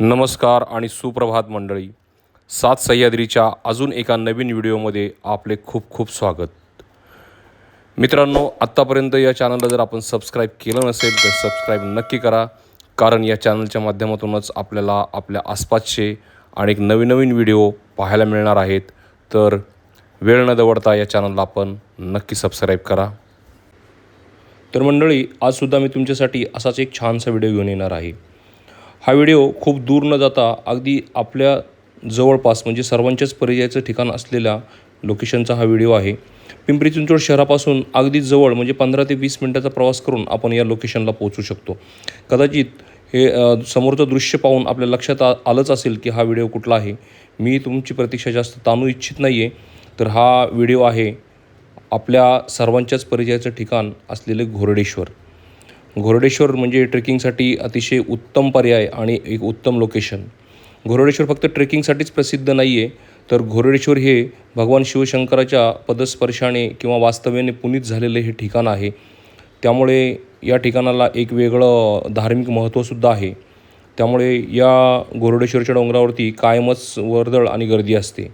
नमस्कार आणि सुप्रभात मंडळी. सात सह्याद्रीच्या अजून एका नवीन व्हिडिओमध्ये आपले खूप खूप स्वागत. मित्रांनो आत्तापर्यंत या चॅनलला जर आपण सबस्क्राईब केलं नसेल तर सबस्क्राईब नक्की करा. कारण या चॅनलच्या माध्यमातूनच आपल्याला आपल्या आसपासचे अनेक नवीन नवीन व्हिडिओ पाहायला मिळणार आहेत. तर वेळ न दवडता या चॅनलला आपण नक्की सबस्क्राईब करा. तर मंडळी आजसुद्धा मी तुमच्यासाठी असाच एक छानसा व्हिडिओ घेऊन येणार आहे. हा व्हिडिओ खूप दूर न जाता अगदी आपल्या जवळपास म्हणजे सर्वांच्याच परिचयाचं ठिकाण असलेल्या लोकेशनचा हा व्हिडिओ आहे. पिंपरी चिंचवड शहरापासून अगदी जवळ म्हणजे पंधरा ते वीस मिनटाचा प्रवास करून आपण या लोकेशनला पोहोचू शकतो. कदाचित हे समोरचं दृश्य पाहून आपल्या लक्षात आ आलंच असेल की हा व्हिडिओ कुठला आहे. मी तुमची प्रतीक्षा जास्त ताणू इच्छित नाही आहे तर हा व्हिडिओ आहे आपल्या सर्वांच्याच परिचयाचं ठिकाण असलेले घोरडेश्वर. घोरडेश्वर म्हणजे ट्रेकिंगसाठी अतिशय उत्तम पर्याय आणि एक उत्तम लोकेशन. घोरडेश्वर फक्त ट्रेकिंगसाठीच प्रसिद्ध नाही आहे तर घोरडेश्वर हे भगवान शिवशंकराच्या पदस्पर्शाने किंवा वास्तव्याने पुनीत झालेले हे ठिकाण आहे. त्यामुळे या ठिकाणाला एक वेगळं धार्मिक महत्त्वसुद्धा आहे. त्यामुळे या घोरडेश्वरच्या डोंगरावरती कायमच वर्दळ आणि गर्दी असते.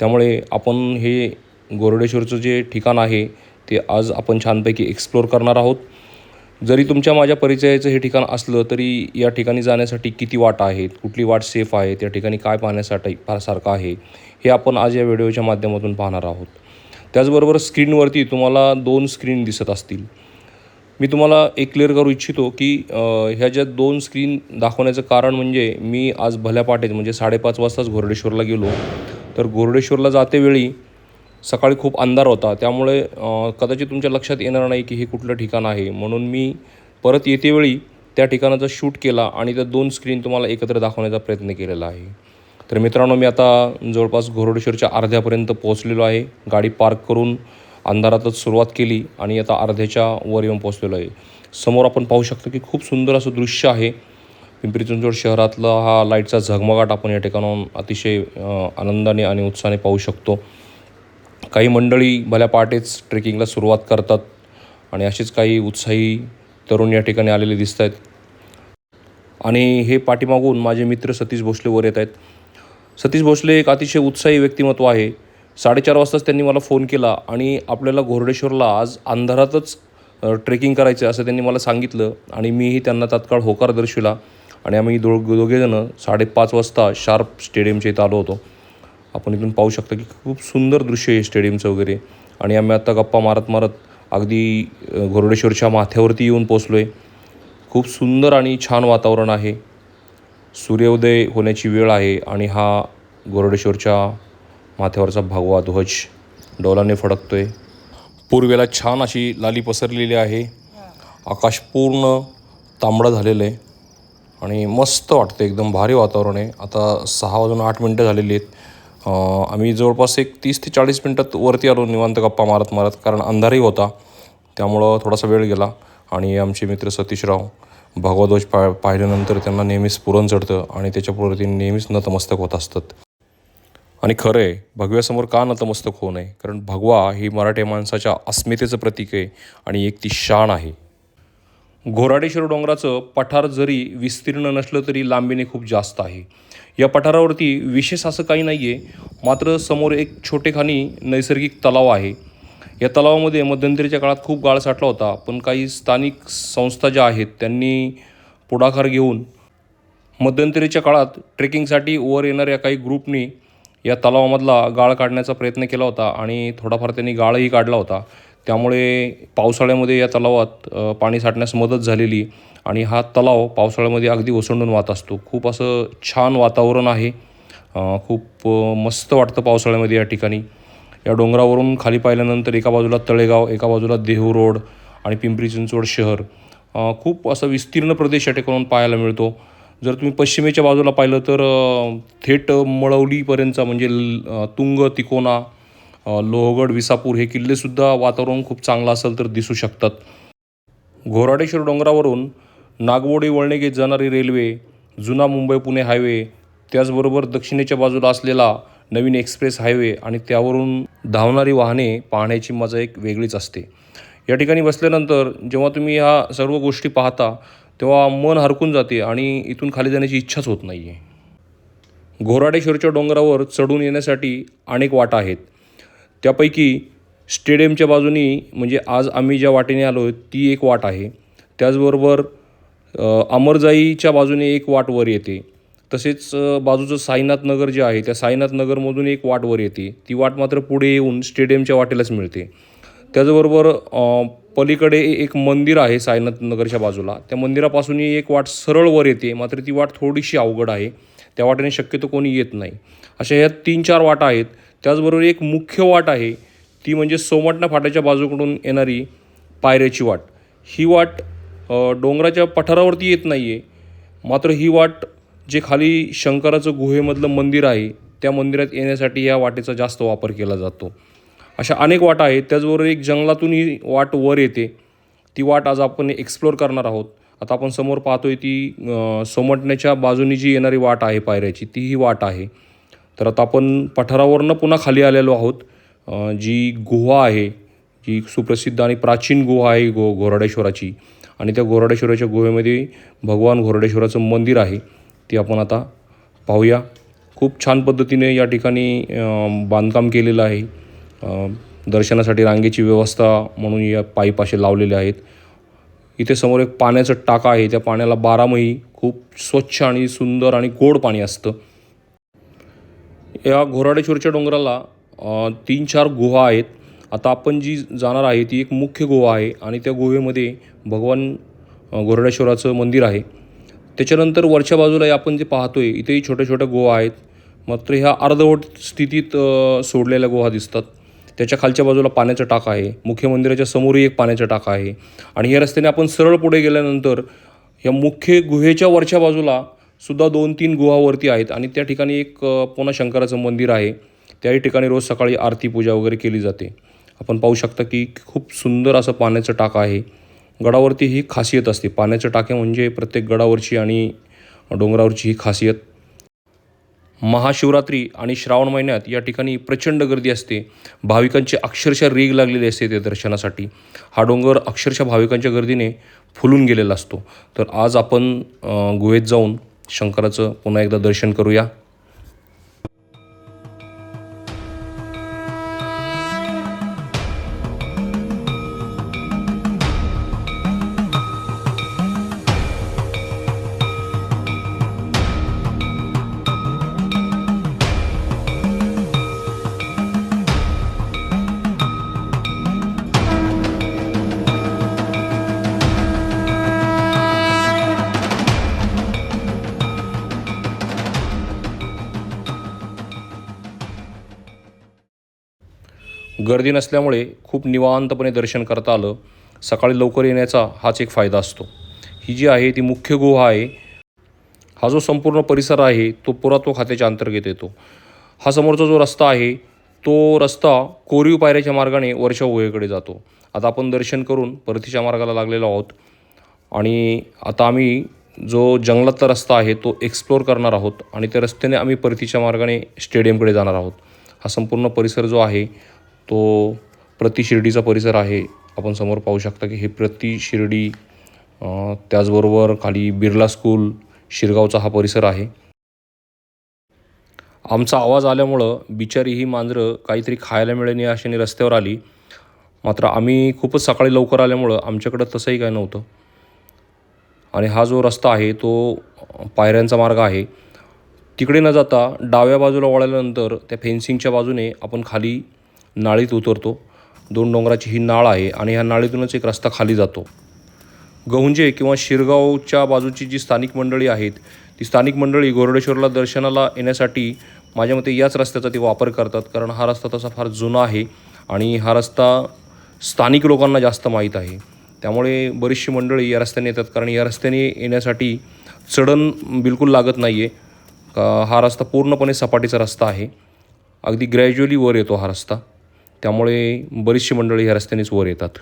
त्यामुळे आपण हे घोरडेश्वरचं जे ठिकाण आहे ते आज आपण छानपैकी एक्सप्लोर करणार आहोत. जरी तुमच्या माझ्या परिचयाचं हे ठिकाण असलं तरी या ठिकाणी जाण्यासाठी किती वाट आहेत कुठली वाट सेफ आहे? त्या ठिकाणी काय पाहण्यासाठी सारखं आहे? हे आपण आज या व्हिडिओच्या माध्यमातून पाहणार आहोत. त्याचबरोबर स्क्रीनवरती तुम्हाला दोन स्क्रीन दिसत असतील. मी तुम्हाला एक क्लिअर करू इच्छितो की ह्या ज्या दोन स्क्रीन दाखवण्याचं कारण म्हणजे मी आज भल्या पाटेच म्हणजे साडेपाच वाजताच घोरडेश्वरला गेलो. तर घोरडेश्वरला जातेवेळी सकाळी खूप अंधार होता. त्यामुळे कदाचित तुमच्या लक्षात येणार नाही की हे कुठलं ठिकाण आहे. म्हणून मी परत येतेवेळी त्या ठिकाणाचा शूट केला आणि त्या दोन स्क्रीन तुम्हाला एकत्र दाखवण्याचा प्रयत्न केलेला आहे. तर मित्रांनो मी आता जवळपास घोरडेश्वरच्या अर्ध्यापर्यंत पोहोचलेलो आहे. गाडी पार्क करून अंधारातच सुरुवात केली आणि आता अर्ध्याच्या वर येऊन पोहोचलेलो आहे. समोर आपण पाहू शकतो की खूप सुंदर असं दृश्य आहे. पिंपरी चिंचवड शहरातला हा लाईटचा झगमगाट आपण या ठिकाणाहून अतिशय आनंदाने आणि उत्साहाने पाहू शकतो. काही मंडळी भल्या पहाटेच ट्रेकिंगला सुरुवात करतात आणि असेच काही उत्साही तरुण या ठिकाणी आलेले दिसत आहेत. आणि हे पाठीमागून माझे मित्र सतीश भोसले वर येत आहेत. सतीश भोसले एक अतिशय उत्साही व्यक्तिमत्व आहे. साडेचार वाजताच त्यांनी मला फोन केला आणि आपल्याला घोरडेश्वरला आज अंधारातच ट्रेकिंग करायचं असं त्यांनी मला सांगितलं आणि मीही त्यांना तात्काळ होकार दर्शविला आणि आम्ही दो दोघेजणं साडेपाच वाजता शार्प स्टेडियमच्या इथं आलो होतो. आपण इथून पाहू शकता की खूप सुंदर दृश्य आहे स्टेडियमचं वगैरे. आणि आम्ही आत्ता गप्पा मारत मारत अगदी घोरडेश्वरच्या माथ्यावरती येऊन पोचलो आहे खूप सुंदर आणि छान वातावरण आहे. सूर्योदय होण्याची वेळ आहे आणि हा गोरडेश्वरच्या माथ्यावरचा भगवा ध्वज डोलाने फडकतोय. पूर्वेला छान अशी लाली पसरलेली आहे. आकाश पूर्ण तांबडं झालेलं आहे. आणि मस्त वाटतं एकदम भारी वातावरण आहे. आता सहा वाजून आठ मिनटं झालेली आहेत. आम्ही जवळपास एक तीस ते चाळीस मिनटात वरती आलो निवांत गप्पा मारत मारत कारण अंधारही होता. त्यामुळं थोडासा वेळ गेला आणि आमचे मित्र सतीशराव भगवध्वज पा पाहिल्यानंतर त्यांना नेहमीच पुरण चढतं आणि त्याच्यापुढे ते नेहमीच नतमस्तक होत असतात. आणि खरं आहे भगव्यासमोर का नतमस्तक होऊ नये? कारण भगवा ही मराठी माणसाच्या अस्मितेचं प्रतीक आहे आणि एक ती शान आहे. घोराडेश्वर डोंगराचं पठार जरी विस्तीर्ण नसलं तरी लांबीने खूप जास्त आहे. या पठारावरती विशेष असं काही नाही आहे मात्र समोर एक छोटेखानी नैसर्गिक तलाव आहे. या तलावामध्ये मध्यंतरीच्या काळात खूप गाळ साठला होता पण काही स्थानिक संस्था ज्या आहेत त्यांनी पुढाकार घेऊन मध्यंतरीच्या काळात ट्रेकिंगसाठी वर येणाऱ्या काही ग्रुपनी या तलावामधला गाळ काढण्याचा प्रयत्न केला होता आणि थोडाफार त्यांनी गाळही काढला होता. त्यामुळे पावसाळ्यामध्ये या तलावात पाणी साठण्यास मदत झालेली आणि हा तलाव पावसाळ्यामध्ये अगदी ओसंडून वाहत असतो. खूप असं छान वातावरण आहे. खूप मस्त वाटतं पावसाळ्यामध्ये या ठिकाणी. या डोंगरावरून खाली पाहिल्यानंतर एका बाजूला तळेगाव एका बाजूला देहू रोड आणि पिंपरी चिंचवड शहर. खूप असा विस्तीर्ण प्रदेश या ठिकाणून पाहायला मिळतो. जर तुम्ही पश्चिमेच्या बाजूला पाहिलं तर थेट मळवलीपर्यंतचा म्हणजे ल- तुंग तिकोना लोहगड विसापूर हे किल्लेसुद्धा वातावरण खूप चांगलं असेल तर दिसू शकतात. घोराडेश्वर डोंगरावरून नागवडी वळणे घेत जाणारी रेल्वे जुना मुंबई पुणे हायवे त्याचबरोबर दक्षिणेच्या बाजूला असलेला नवीन एक्सप्रेस हायवे आणि त्यावरून धावणारी वाहने पाहण्याची मजा एक वेगळीच असते. या ठिकाणी बसल्यानंतर जेव्हा तुम्ही ह्या सर्व गोष्टी पाहता तेव्हा मन हरकून जाते आणि इथून खाली जाण्याची इच्छाच होत नाही आहे घोराडेश्वरच्या डोंगरावर चढून येण्यासाठी अनेक वाटा आहेत. त्यापैकी स्टेडियमच्या बाजूनी म्हणजे आज आम्ही ज्या वाटेने आलो ती एक वाट आहे. त्याचबरोबर अमरजाईच्या बाजूने एक वाट वर येते. तसेच बाजूचं साईनाथ नगर जे आहे त्या साईनाथ नगरमधून एक वाट वर येते. ती वाट मात्र पुढे येऊन स्टेडियमच्या वाटेलाच मिळते. त्याचबरोबर पलीकडे एक मंदिर आहे साईनाथ नगरच्या बाजूला. त्या मंदिरापासूनही एक वाट सरळ वर येते मात्र ती वाट थोडीशी अवघड आहे. त्या वाटेने शक्यतो कोणी येत नाही. अशा ह्या तीन चार वाटा आहेत. त्याचबरोबर एक मुख्य वाट आहे ती म्हणजे सोमटणा फाट्याच्या बाजूकडून येणारी पायऱ्याची वाट. ही वाट डोंगराच्या पठारावरती येत नाही आहे मात्र ही वाट जे खाली शंकराचं गुहेमधलं मंदिर आहे त्या मंदिरात येण्यासाठी या वाटेचा जास्त वापर केला जातो. अशा अनेक वाटा आहेत त्याचबरोबर एक जंगलातून ही वाट वर येते. ती वाट आज आपण एक्सप्लोअर करणार आहोत. आता आपण समोर पाहतोय ती सोमटण्याच्या बाजूनी जी येणारी वाट आहे पायऱ्याची ती ही वाट आहे. तर आता आपण पठारावरनं पुन्हा खाली आलेलो आहोत. जी गुहा आहे जी सुप्रसिद्ध आणि प्राचीन गुहा आहे गो घोराडेश्वराची. आणि त्या घोराडेश्वराच्या गुहेमध्ये भगवान घोरडेश्वराचं मंदिर आहे. ते आपण आता पाहूया. खूप छान पद्धतीने या ठिकाणी बांधकाम केलेलं आहे. दर्शनासाठी रांगेची व्यवस्था म्हणून या पायीपाशी लावलेले आहेत. इथे समोर एक पाण्याचं टाका आहे. त्या पाण्याला बारामही खूप स्वच्छ आणि सुंदर आणि गोड पाणी असतं. या घोराडेश्वरच्या डोंगराला तीन चार गुहा आहेत. आता आपण जी जाणार आहे ती एक मुख्य गुहा आहे आणि त्या गुहेमध्ये भगवान घोराडेश्वराचं मंदिर आहे. त्याच्यानंतर वरच्या बाजूला आपण जे पाहतो आहे इथेही छोट्या छोट्या गुहा आहेत. मात्र ह्या अर्धवट स्थितीत सोडलेल्या गुहा दिसतात. त्याच्या खालच्या बाजूला पाण्याचा टाका आहे. मुख्य मंदिराच्या समोरही एक पाण्याचा टाका आहे. आणि या रस्त्याने आपण सरळ पुढे गेल्यानंतर या मुख्य गुहेच्या वरच्या बाजूला सुद्धा दोन तीन गुहावरती आहेत आणि त्या ठिकाणी एक पुन्हा शंकराचं मंदिर आहे. त्याही ठिकाणी रोज सकाळी आरती पूजा वगैरे केली जाते. आपण पाहू शकता की खूप सुंदर असं पाण्याचं टाका आहे. गडावरती ही खासियत असते. पाण्याचं टाके म्हणजे प्रत्येक गडावरची आणि डोंगरावरची ही खासियत. महाशिवरात्री आणि श्रावण महिन्यात या ठिकाणी प्रचंड गर्दी असते. भाविकांची अक्षरशः रीग लागलेली असते त्या दर्शनासाठी. हा डोंगर अक्षरशः भाविकांच्या गर्दीने फुलून गेलेला असतो. तर आज आपण गुहेत जाऊन शंकराचं पुन्हा एकदा दर्शन करूया. गर्दी नसल्यामुळे खूप निवांतपणे दर्शन करता आलं. सकाळी लवकर येण्याचा हाच एक फायदा असतो. ही जी आहे ती मुख्य गुहा आहे. हा जो संपूर्ण परिसर आहे तो पुरातत्व खात्याच्या अंतर्गत येतो. हा समोरचा जो रस्ता आहे तो रस्ता कोरीव पायऱ्याच्या मार्गाने वर्षा गुहेकडे जातो. आता आपण दर्शन करून परतीच्या मार्गाला लागलेलो आहोत. आणि आता आम्ही जो जंगलातला रस्ता आहे तो एक्सप्लोअर करणार आहोत. आणि त्या रस्त्याने आम्ही परतीच्या मार्गाने स्टेडियमकडे जाणार आहोत. हा संपूर्ण परिसर जो आहे तो प्रति शिर्डीचा परिसर आहे. आपण समोर पाहू शकता की हे प्रति शिर्डी त्याचबरोबर खाली बिर्ला स्कूल शिरगावचा हा परिसर आहे. आमचा आवाज आल्यामुळं बिचारी ही मांजरं काहीतरी खायला मिळेल या आशेने रस्त्यावर आली. मात्र आम्ही खूपच सकाळी लवकर आल्यामुळं आमच्याकडं तसंही काय नव्हतं. आणि हा जो रस्ता आहे तो पायऱ्यांचा मार्ग आहे. तिकडे न जाता डाव्या बाजूला वळाल्यानंतर त्या फेन्सिंगच्या बाजूने आपण खाली नाळीत उतरतो. दोन डोंगराची ही नाळ आहे आणि ह्या नाळीतूनच एक रस्ता खाली जातो. गहुंजे किंवा शिरगावच्या बाजूची जी स्थानिक मंडळी आहेत ती स्थानिक मंडळी गोरडेश्वरला दर्शनाला येण्यासाठी माझ्या मते याच रस्त्याचा ते वापर करतात. कारण हा रस्ता तसा फार जुना आहे आणि हा रस्ता स्थानिक लोकांना जास्त माहीत आहे. त्यामुळे बरीचशी मंडळी या रस्त्याने येतात. कारण या रस्त्याने येण्यासाठी चढण बिलकुल लागत नाही आहे हा रस्ता पूर्णपणे सपाटीचा रस्ता आहे. अगदी ग्रॅज्युअली वर येतो हा रस्ता. त्यामुळे बरीचशी मंडळी ह्या रस्त्यानेच वर येतात.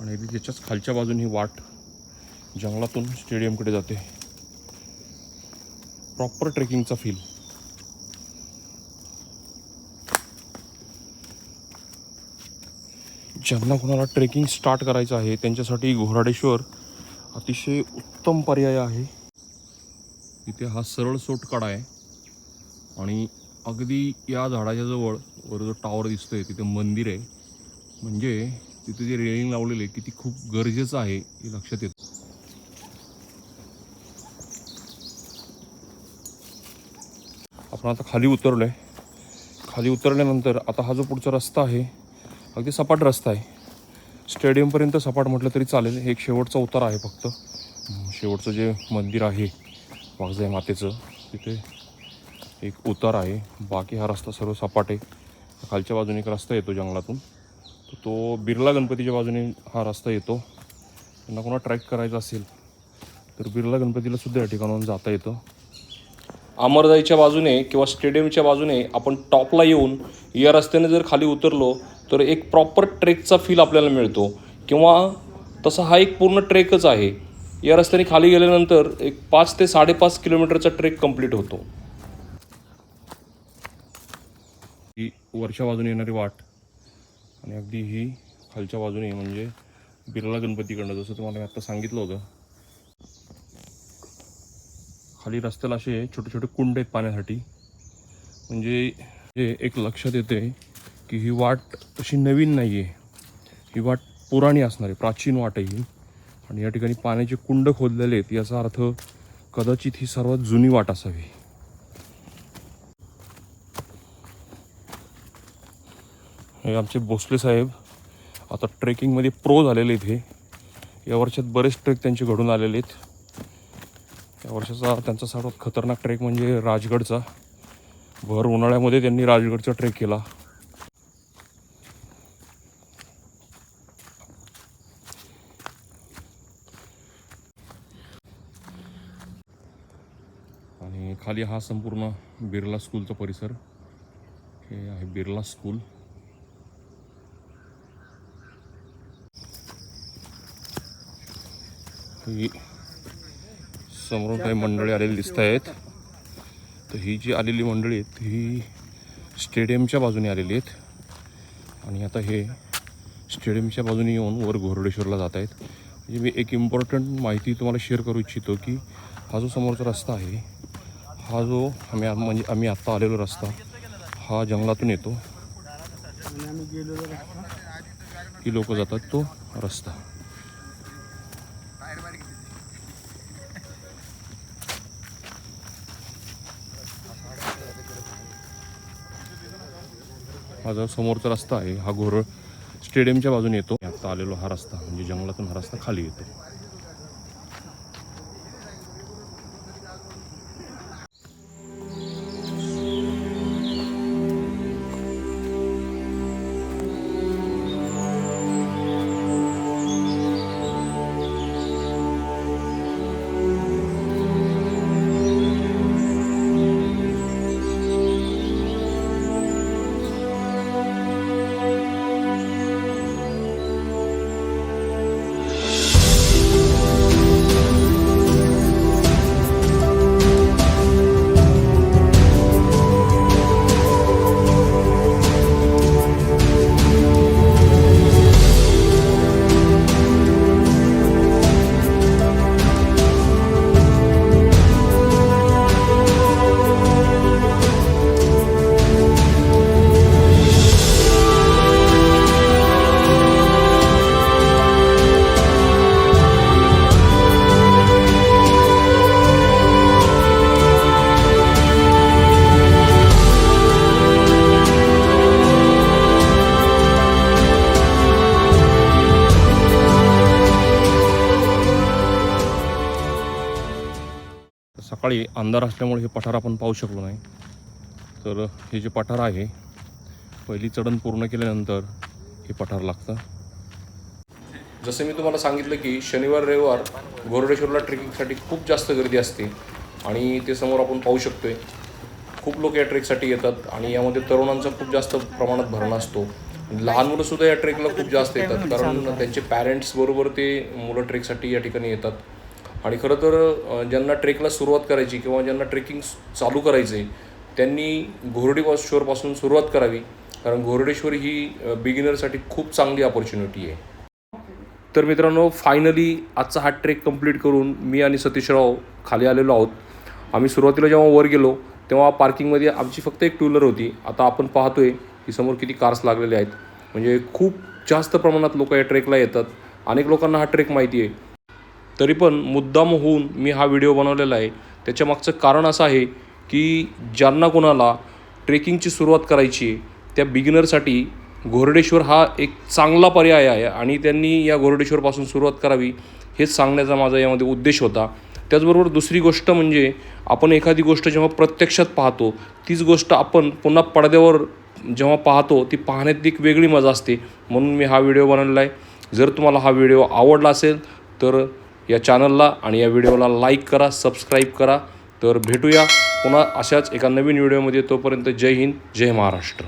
आणि त्याच्याच खालच्या बाजूने ही वाट जंगलातून स्टेडियमकडे जाते. प्रॉपर ट्रेकिंगचा फील ज्यांना कोणाला ट्रेकिंग स्टार्ट करायचं आहे त्यांच्यासाठी घोराडेश्वर अतिशय उत्तम पर्याय आहे. इथे हा सरळ सोटकाडा आहे. आणि अगदी या झाडाच्या जवळ वर जो टावर दिसतोय तिथे मंदिर आहे. म्हणजे तिथे जे रेलिंग लावलेले आहे की ती खूप गरजेचं आहे हे लक्षात येतं. आपण आता खाली उतरलो आहे खाली उतरल्यानंतर आता हा जो पुढचा रस्ता आहे अगदी सपाट रस्ता आहे. स्टेडियमपर्यंत सपाट म्हटलं तरी चालेल. हे एक शेवटचा उतार आहे फक्त. शेवटचं जे मंदिर आहे वाघजाई मातेचं तिथे एक उतार आहे. बाकी हा रस्ता सर्व सपाट आहे. खालच्या बाजूने एक रस्ता येतो जंगलातून. तर तो बिर्ला गणपतीच्या बाजूने हा रस्ता येतो. त्यांना कोणा ट्रॅक करायचा असेल तर बिर्ला गणपतीला सुद्धा या ठिकाणाहून जाता येतं. अमरजाईच्या बाजूने किंवा स्टेडियमच्या बाजूने आपण टॉपला येऊन या रस्त्याने जर खाली उतरलो तर एक प्रॉपर ट्रेकचा फील आपल्याला मिळतो. किंवा तसा हा एक पूर्ण ट्रेकच आहे. या रस्त्याने खाली गेल्यानंतर एक पाच ते साडेपाच किलोमीटरचा ट्रेक कंप्लीट होतो ही वरच्या बाजूने येणारी वाट. आणि अगदी ही खालच्या बाजूने म्हणजे बिर्ला गणपतीकडनं जसं तुम्हाला मी आत्ता सांगितलं होतं. खाली रस्त्याला असे छोटे छोटे कुंड आहेत पाण्यासाठी. म्हणजे हे एक लक्षात येते की ही वाट तशी नवीन नाही आहे ही वाट पुराणी असणार आहे प्राचीन वाट आहे ही. आणि या ठिकाणी पाण्याचे कुंड खोदलेले आहेत याचा अर्थ कदाचित ही सर्वात जुनी वाट असावी. हे आमचे भोसले साहेब आता ट्रेकिंगमध्ये प्रो झालेले आहेत हे या वर्षात बरेच ट्रेक त्यांचे घडून आलेले आहेत. या वर्षाचा त्यांचा सर्वात खतरनाक ट्रेक म्हणजे राजगडचा. भर उन्हाळ्यामध्ये त्यांनी राजगडचा ट्रेक केला. आणि खाली हा संपूर्ण बिर्ला स्कूलचा परिसर. हे आहे बिर्ला स्कूल ही समोरून काही मंडळी आलेली दिसत आहेत. तर ही जी आलेली मंडळी आहेत ही स्टेडियमच्या बाजूने आलेली आहेत. आणि आता हे स्टेडियमच्या बाजूने येऊन वर घोरडेश्वरला जात आहेत. म्हणजे मी एक इम्पॉर्टंट माहिती तुम्हाला शेअर करू इच्छितो की हा जो समोरचा रस्ता आहे हा जो आम्ही आ- म्हणजे आम्ही आत्ता आलेलो रस्ता हा जंगलातून येतो. ही लोक जातात तो रस्ता. माझा समोरचा रस्ता आहे. हा घोरळ स्टेडियमच्या बाजूने येतो. आता आलेलो हा रस्ता म्हणजे जंगलातून हा रस्ता खाली येतो. सकाळी अंधार असल्यामुळे हे पठार आपण पाहू शकलो नाही. तर हे जे पठार आहे पहिली चढण पूर्ण केल्यानंतर हे पठार लागतं. जसं मी तुम्हाला सांगितलं की शनिवार रविवार गोरडेश्वरला ट्रेकिंगसाठी खूप जास्त गर्दी असते आणि ते समोर आपण पाहू शकतोय. खूप लोक या ट्रेकसाठी येतात आणि यामध्ये तरुणांचा खूप जास्त प्रमाणात भरणा असतो. लहान मुलं सुद्धा या ट्रेकला खूप जास्त येतात कारण त्यांचे पॅरेंट्स बरोबर ते मुलं ट्रेकसाठी या ठिकाणी येतात. आणि खरं तर ज्यांना ट्रेकला सुरुवात करायची किंवा ज्यांना ट्रेकिंग चालू करायचं आहे त्यांनी घोरडेश्वरपासून सुरुवात करावी. कारण घोरडेश्वर ही बिगिनरसाठी खूप चांगली ऑपॉर्च्युनिटी आहे. तर मित्रांनो फायनली आजचा हा ट्रेक कंप्लीट करून मी आणि सतीशराव खाली आलेलो आहोत. आम्ही सुरुवातीला जेव्हा वर गेलो तेव्हा पार्किंगमध्ये आमची फक्त एक टू व्हीलर होती. आता आपण पाहतोय की समोर किती कार्स लागलेले आहेत. म्हणजे खूप जास्त प्रमाणात लोक या ट्रेकला येतात. अनेक लोकांना हा ट्रेक माहिती आहे. तरी पण मुद्दाम होऊन मी हा व्हिडिओ बनवलेला आहे. त्याच्यामागचं कारण असं आहे की ज्यांना कोणाला ट्रेकिंगची सुरुवात करायची आहे त्या बिगिनरसाठी घोरडेश्वर हा एक चांगला पर्याय आहे आणि त्यांनी या घोरडेश्वरपासून सुरुवात करावी हेच सांगण्याचा माझा यामध्ये उद्देश होता. त्याचबरोबर दुसरी गोष्ट म्हणजे आपण एखादी गोष्ट जेव्हा प्रत्यक्षात पाहतो तीच गोष्ट आपण पुन्हा पडद्यावर जेव्हा पाहतो ती पाहण्यात एक वेगळी मजा असते. म्हणून मी हा व्हिडिओ बनवलेला आहे. जर तुम्हाला हा व्हिडिओ आवडला असेल तर या चॅनलला आणि या व्हिडिओला लाईक करा सबस्क्राईब करा. तर भेटूया पुन्हा अशाच एका नवीन व्हिडिओमध्ये तोपर्यंत जय हिंद जय महाराष्ट्र.